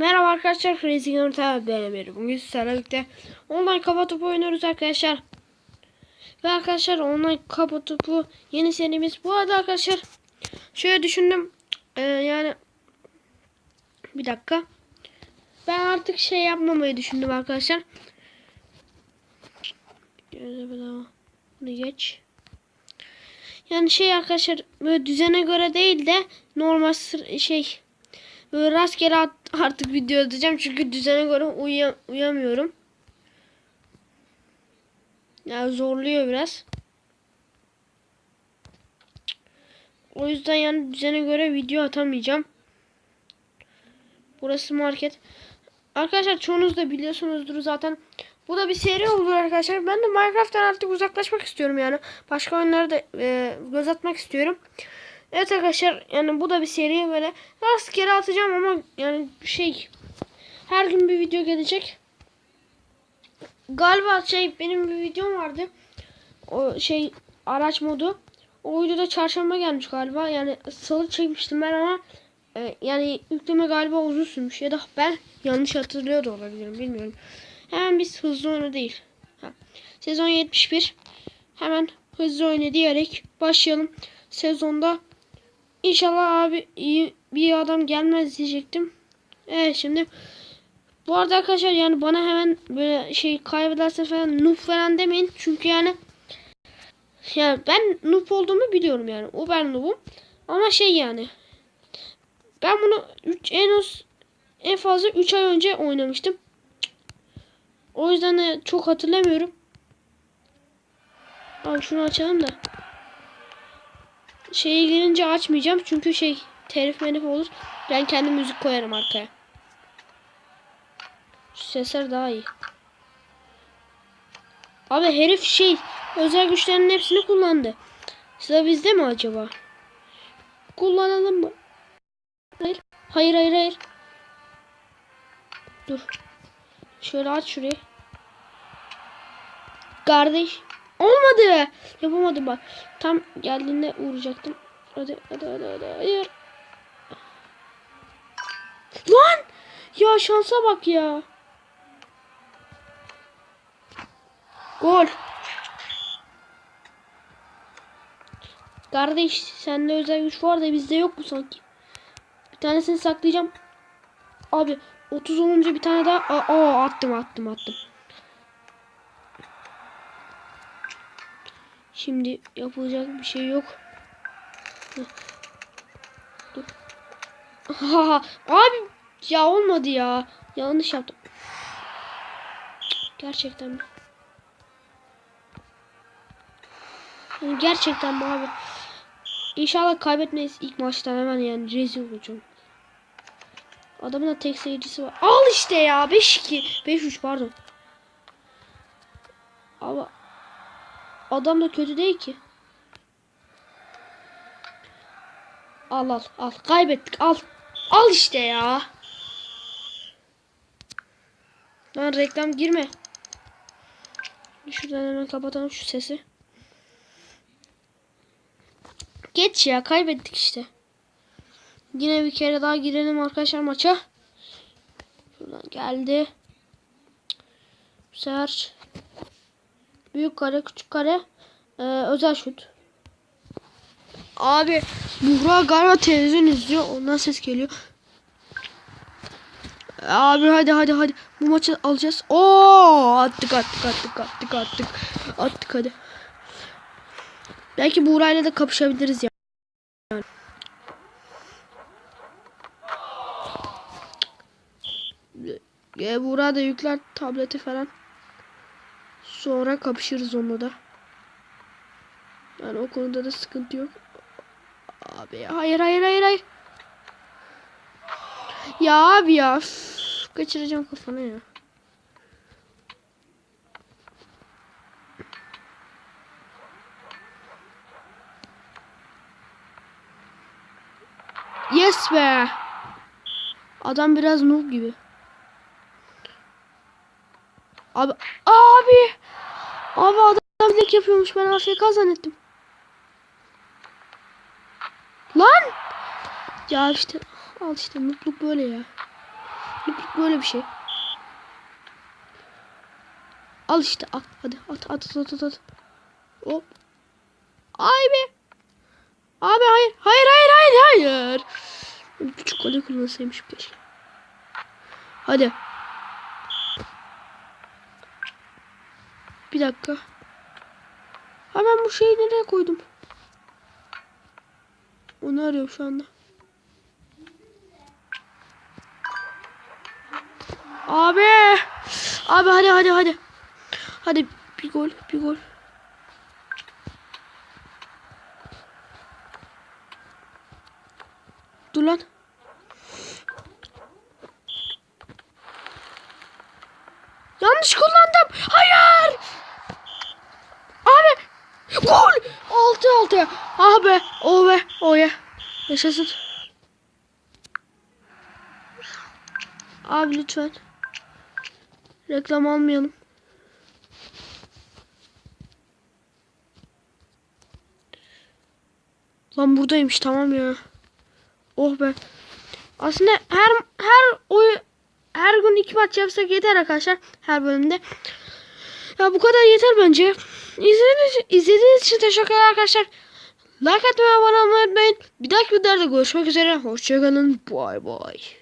Merhaba arkadaşlar Crazy Gamer TV beraber bugün sizlerle birlikte online kafa topu oynuyoruz arkadaşlar. Ve arkadaşlar online kafa topu yeni serimiz. Bu arada arkadaşlar şöyle düşündüm Ee, yani bir dakika. Ben artık şey yapmamayı düşündüm arkadaşlar. Bunu geç. Yani şey arkadaşlar böyle düzene göre değil de normal şey Böyle rastgele artık video atacağım çünkü düzene göre uyuya- uyamıyorum. Yani zorluyor biraz. O yüzden yani düzene göre video atamayacağım. Burası market. Arkadaşlar çoğunuz da biliyorsunuzdur zaten. Bu da bir seri olur arkadaşlar. Ben de Minecraft'tan artık uzaklaşmak istiyorum yani. Başka oyunlara da e, göz atmak istiyorum. Evet arkadaşlar yani bu da bir seri böyle rastgele atacağım ama yani şey her gün bir video gelecek. Galiba şey benim bir videom vardı. O şey araç modu. O videoda çarşamba gelmiş galiba. Yani salı çekmiştim ben ama e, yani yükleme galiba uzun sürmüş ya da ben yanlış hatırlıyor da olabilirim bilmiyorum. Hemen biz hızlı oyna değil. Ha. Sezon 71. Hemen hızlı oyna diyerek başlayalım. Sezonda İnşallah abi iyi bir adam gelmez diyecektim. Evet şimdi bu arada arkadaşlar yani bana hemen böyle şey kaybederse falan noob falan demeyin. Çünkü yani yani ben noob olduğumu biliyorum yani. O ben noob'um. Ama şey yani ben bunu 3 en az en fazla 3 ay önce oynamıştım. O yüzden de çok hatırlamıyorum. Abi şunu açalım da şeye girince açmayacağım çünkü şey telif menif olur. Ben kendi müzik koyarım arkaya. Şu sesler daha iyi. Abi herif şey özel güçlerinin hepsini kullandı. Sıra bizde mi acaba? Kullanalım mı? Hayır. Hayır hayır hayır. Dur. Şöyle aç şurayı. Kardeş. Olmadı. Yapamadım bak. Tam geldiğinde vuracaktım. Hadi hadi hadi hadi. Hayır. Lan! Ya şansa bak ya. Gol. Kardeş sende özel güç var da bizde yok mu sanki? Bir tanesini saklayacağım. Abi 30 olunca bir tane daha. Aa, aa, attım attım attım. Şimdi yapılacak bir şey yok. Ha, abi ya olmadı ya. Yanlış yaptım. Gerçekten mi? Gerçekten mi abi? İnşallah kaybetmeyiz ilk maçtan hemen yani rezil olacağım. Adamın da tek seyircisi var. Al işte ya 5-2. 5-3 pardon. Ama Adam da kötü değil ki. Al al al. Kaybettik al. Al işte ya. Lan reklam girme. Şuradan hemen kapatalım şu sesi. Geç ya kaybettik işte. Yine bir kere daha girelim arkadaşlar maça. Şuradan geldi. Bu sefer Büyük kare, küçük kare, e, özel şut. Abi Buğra galiba televizyon izliyor. Ondan ses geliyor. Abi hadi hadi hadi. Bu maçı alacağız. Oo attık attık attık attık attık. Attık hadi. Belki Buğra ile de kapışabiliriz ya. Yani. Ya Buğra da yükler tableti falan. Sonra kapışırız onunla da. Yani o konuda da sıkıntı yok. Abi hayır hayır hayır hayır. Ya abi ya. Üf, kaçıracağım kafanı ya. Yes be. Adam biraz noob gibi. Abi abi abi adam tek yapıyormuş ben AFK zannettim. Lan! Ya işte al işte mutluluk böyle ya. Böyle bir şey. Al işte al. Hadi at at at at at. Hop. Ay be. Abi hayır. Hayır hayır hayır hayır. Küçük kale kullansaymış keşke. Hadi. Bir dakika. Ha ben bu şeyi nereye koydum? Onu arıyorum şu anda. Abi. Abi hadi hadi hadi. Hadi bir gol bir gol. Dur lan. Yanlış kullandım. Hayır. Gol. 6-6. Ah be. O be. Ye. Yaşasın. Abi lütfen. Reklam almayalım. Lan buradaymış tamam ya. Oh be. Aslında her her oy her gün iki maç yapsak yeter arkadaşlar her bölümde. Ya bu kadar yeter bence. İzlediğiniz, izlediğiniz için teşekkürler arkadaşlar. Like atmayı abone olmayı unutmayın. Bir dahaki videoda görüşmek üzere. Hoşçakalın. Bay bay.